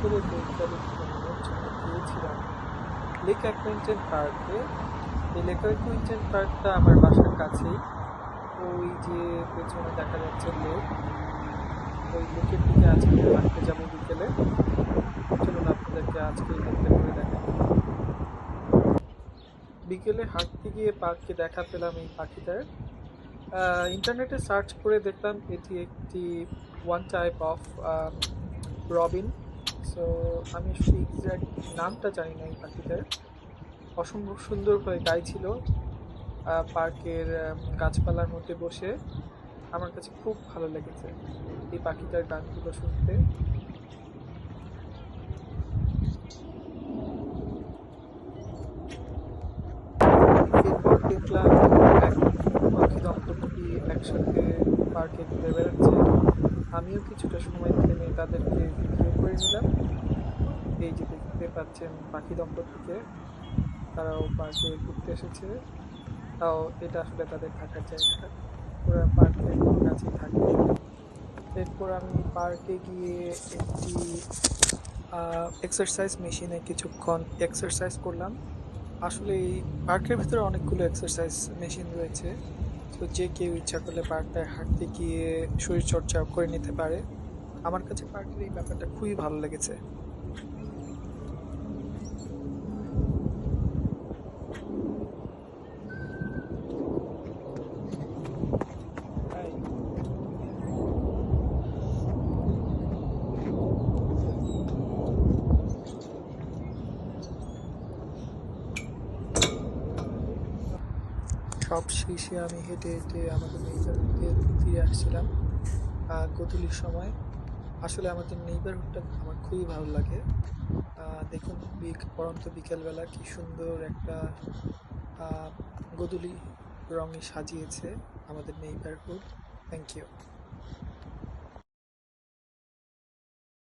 করে বৈজ্ঞানিক ভ্রমণের জন্য গিয়েছিলাম লেক অ্যাকুইন্টেন পার্কে এই লেক অ্যাকুইন্টেন পার্কটা আমার বাসার কাছেই। ওই যে পেছনে দেখা যাচ্ছে লেক ওই লেকের দিকে আজকে হাঁটতে যাব বিকেলে। চলুন আপনাদেরকে আজকে লেকটা ঘুরে দেখাবো বিকেলে হাঁটতে গিয়ে পার্কে দেখা পেলাম এই পাখিটার। ইন্টারনেটে সার্চ করে দেখলাম এটি একটি one type of Robin so আমি আসলে এক্স্যাক্ট নামটা জানি না এই পাখিটার। অসম্ভব সুন্দরভাবে গাইছিল আহ, পার্কের গাছপালার মধ্যে বসে। আমার কাছে খুব ভালো লেগেছে এই পাখিটার গানগুলো শুনতে। দেখলাম পাখি দম্পতি একসাথে পার্কে ঘুরে বেড়াচ্ছে। আমিও কিছুটা সময় থেমে তাদেরকে ভিডিও করে নিলাম। এই যে দেখতে পাচ্ছেন পাখি দম্পতিকে, তারাও পার্কে ঘুরতে এসেছে। তাও এটা আসলে তাদের থাকার জায়গা। ওরা পার্কের কাছেই থাকে। এরপর আমি পার্কে গিয়ে একটি এক্সারসাইজ মেশিনে কিছুক্ষণ এক্সারসাইজ করলাম। আসলে এই পার্কের ভিতরে অনেকগুলো এক্সারসাইজ মেশিন রয়েছে। তো যে কেউ ইচ্ছা করলে পার্কটায় হাঁটতে গিয়ে শরীরচর্চা করে নিতে পারে। আমার কাছে পার্কের এই ব্যাপারটা খুবই ভালো লেগেছে। সব শেষে আমি হেঁটে হেঁটে আমাদের নেইবারহুডে ফিরে আসছিলাম গতুলির সময়। আসলে আমাদের নেইবারহুডটা আমার খুবই ভালো লাগে। দেখুন পরন্ত বিকেলবেলা কি সুন্দর একটা গদুলি রঙে সাজিয়েছে আমাদের নেইবারহুড থ্যাংক ইউ